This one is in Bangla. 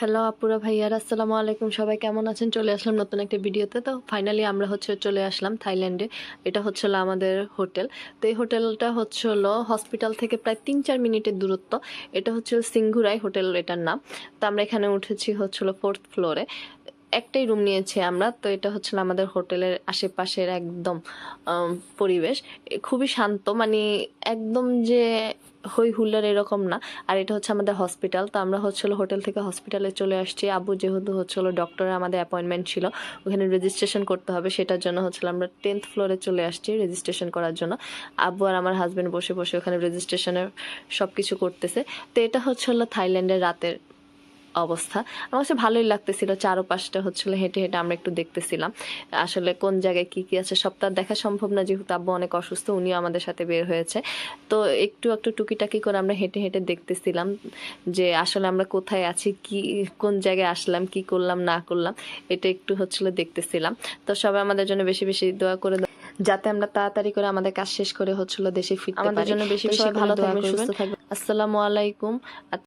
হ্যালো আপুরা ভাইয়ার, আসসালামু আলাইকুম। সবাই কেমন আছেন? চলে আসলাম নতুন একটা ভিডিওতে। তো ফাইনালি আমরা হচ্ছে চলে আসলাম থাইল্যান্ডে। এটা হচ্ছে হলো আমাদের হোটেল। তো এই হোটেলটা হচ্ছে হলো হসপিটাল থেকে প্রায় তিন চার মিনিটের দূরত্ব। এটা হচ্ছে সিঙ্গুরাই হোটেল এটার নাম। তো আমরা এখানে উঠেছি হচ্ছে হলো ফোর্থ ফ্লোরে একটাই রুম নিয়েছি আমরা। তো এটা হচ্ছে আমাদের হোটেলের আশেপাশের একদম পরিবেশ। খুবই শান্ত মানে একদম যে হই হুল্লার এরকম না। আর এটা হচ্ছে আমাদের হসপিটাল তো আমরা হচ্ছিল হোটেল থেকে হসপিটালে চলে আসছি। আবু যেহেতু হচ্ছিল ডক্টরের আমাদের অ্যাপয়েন্টমেন্ট ছিল, ওখানে রেজিস্ট্রেশন করতে হবে। সেটার জন্য হচ্ছিল আমরা টেন্থ ফ্লোরে চলে আসছি রেজিস্ট্রেশন করার জন্য। আবু আর আমার হাজব্যান্ড বসে বসে ওখানে রেজিস্ট্রেশনের সব কিছু করতেছে। তো এটা হচ্ছে হলো থাইল্যান্ডের রাতের অবস্থা। আমার কাছে ভালোই লাগতেছিল চারোপাশটা হচ্ছিল হেঁটে হেঁটে আমরা একটু দেখতেছিলাম। আসলে কোন জায়গায় কি কি আছে আর দেখা সম্ভব না যেহেতু আব্বু অনেক অসুস্থ উনিও আমাদের সাথে বের হয়েছে। তো একটু একটু টুকিটাকি করে আমরা হেঁটে হেঁটে দেখতেছিলাম যে আসলে আমরা কোথায় আছি কি কোন জায়গায় আসলাম কি করলাম না করলাম এটা একটু হচ্ছিল দেখতেছিলাম। তো সবাই আমাদের জন্য বেশি বেশি দোয়া করে যাতে আমরা তাড়াতাড়ি করে আমাদের কাজ শেষ করে হচ্ছিল দেশে ফিরতে আমাদের জন্য বেশি বেশি ভালো দোয়া থাকবেন, সুস্থ থাকবেন। আসসালামু আলাইকুম।